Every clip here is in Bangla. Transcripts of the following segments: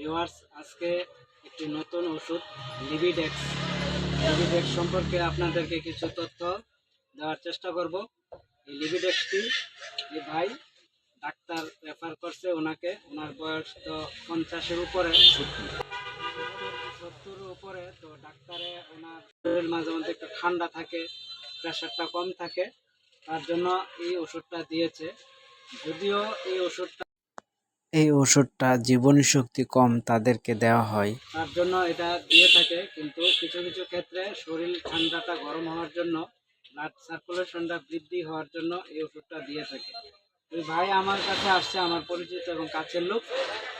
ভিউয়ার্স, আজকে একটি নতুন ওষুধ লিভিডেক্স লিভিডেক্স সম্পর্কে আপনাদেরকে কিছু তথ্য দেওয়ার চেষ্টা করব। এই লিভিডেক্সটি এই ভাই ডাক্তার রেফার করছে ওনাকে। ওনার বয়স তো পঞ্চাশের উপরে। সত্তর উপরে, তো ডাক্তারে ওনার শরীর মাঝে মধ্যে একটু ঠান্ডা থাকে প্রেশারটা কম থাকে, তার জন্য এই ওষুধটা দিয়েছে। যদিও এই ওষুধটা এই ওষুধটা জীবনী শক্তি কম তাদেরকে দেওয়া হয়। তার জন্য এটা দিয়ে থাকে, কিন্তু কিছু কিছু ক্ষেত্রে শরীর ঠান্ডাটা গরম হওয়ার জন্য ব্লাড সার্কুলেশনটা বৃদ্ধি হওয়ার জন্য এই ওষুধটা দিয়ে থাকে। ওই ভাই আমার কাছে আসছে, আমার পরিচিত এবং কাছের লোক।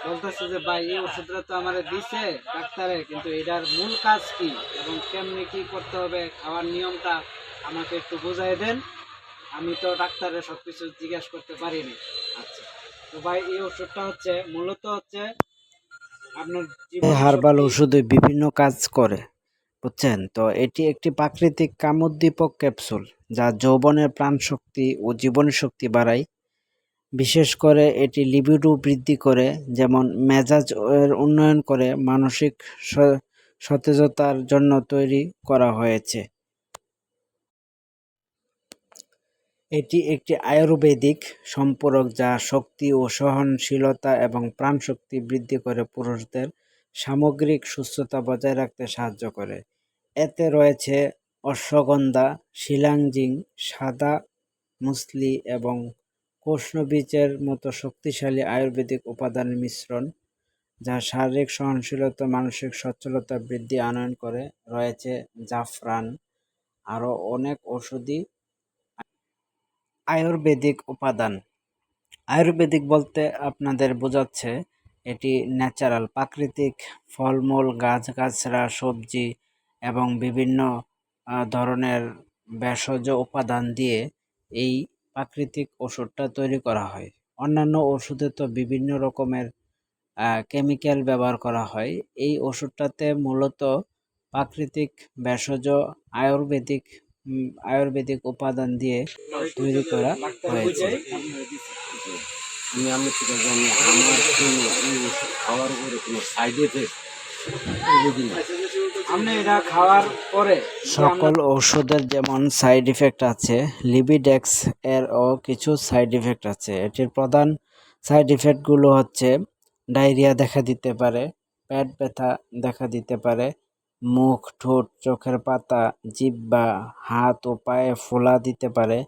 বলতেছে যে, ভাই, এই ওষুধটা তো আমার দিছে ডাক্তারে, কিন্তু এটার মূল কাজ কি এবং কেমনি কি করতে হবে, খাওয়ার নিয়মটা আমাকে একটু বুঝাই দেন। আমি তো ডাক্তারের সব কিছু জিজ্ঞেস করতে পারিনি। তো ভাই এই ওষুধটা হচ্ছে মূলত হচ্ছে আপনার হার্বাল ওষুধে বিভিন্ন কাজ করে বুঝছেন? তো এটি একটি প্রাকৃতিক কামোদ্দীপক ক্যাপসুল যা যৌবনের প্রাণশক্তি ও জীবনী শক্তি বাড়ায়। বিশেষ করে এটি লিবিডো বৃদ্ধি করে যেমন মেজাজ এর উন্নয়ন করে মানসিক সতেজতার জন্য তৈরি করা হয়েছে। এটি একটি আয়ুর্বেদিক সম্পূরক যা শক্তি ও সহনশীলতা এবং প্রাণশক্তি বৃদ্ধি করে পুরুষদের সামগ্রিক সুস্থতা বজায় রাখতে সাহায্য করে। এতে রয়েছে অশ্বগন্ধা, শিলাংজিং, সাদা মুসলি এবং কোষ্ণবীজের মতো শক্তিশালী আয়ুর্বেদিক উপাদানের মিশ্রণ, যা শারীরিক সহনশীলতা, মানসিক সচ্ছলতা বৃদ্ধি আনয়ন করে। রয়েছে জাফরান। আরও অনেক ওষুধি আয়ুর্বেদিক উপাদান। আয়ুর্বেদিক বলতে আপনাদের বোঝাচ্ছে এটি ন্যাচারাল, প্রাকৃতিক ফলমূল গাছগাছরা সবজি এবং বিভিন্ন ধরনের ভেষজ উপাদান দিয়ে এই প্রাকৃতিক ওষুধটা তৈরি করা হয়। অন্যান্য ওষুধে তো বিভিন্ন রকমের কেমিক্যাল ব্যবহার করা হয়। এই ওষুধটাতে মূলত প্রাকৃতিক ভেষজ, আয়ুর্বেদিক আয়ুর্বেদিক উপাদান দিয়ে তৈরি করা হয়েছে। আমি থেকে জানি আমার খাওয়ার কোনো সাইড এফেক্ট সকল ঔষধের যেমন সাইড ইফেক্ট আছে লিবিডেক্স এরও কিছু সাইড ইফেক্ট আছে এটির প্রধান সাইড ইফেক্টগুলো হচ্ছে ডায়রিয়া দেখা দিতে পারে পেট ব্যথা দেখা দিতে পারে মুখ, ঠোঁট, চোখের পাতা, জিহ্বা, হাত ও পায়ে ফোলা দিতে পারে,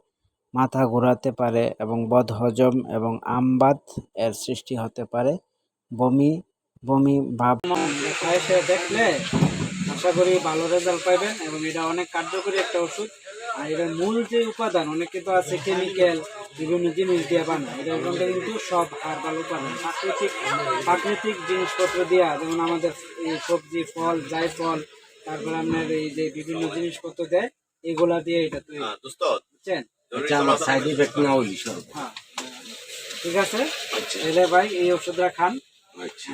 মাথা ঘোরাতে পারে এবং বদহজম এবং আমবাত এর সৃষ্টি হতে পারে। বমি বমি ভাব। খায় সে দেখলে আশা করি ভালো রেজাল্ট পাইবেন এবং এটা অনেক কার্যকরী একটা ওষুধ। আর এটার মূল যে উপাদান, অনেকে তো আছে কেমিক্যাল বিভিন্ন জিনিস দিয়ে বানায়। এটার মধ্যে কিন্তু সব হার্বাল উপাদান। প্রাকৃতিক প্রাকৃতিক জিনিসপত্র দেওয়া যেমন আমাদের এই সবজি ফল জায়ফল তারপরে আপনার এই যে বিভিন্ন জিনিসপত্র দেয় এগুলা দিয়ে এটা তৈরি। দোস্ত। বুঝছেন? সাইড এফেক্ট না সব। হ্যাঁ। ঠিক আছে? তাহলে ভাই এই ওষুধটা খান। আচ্ছা।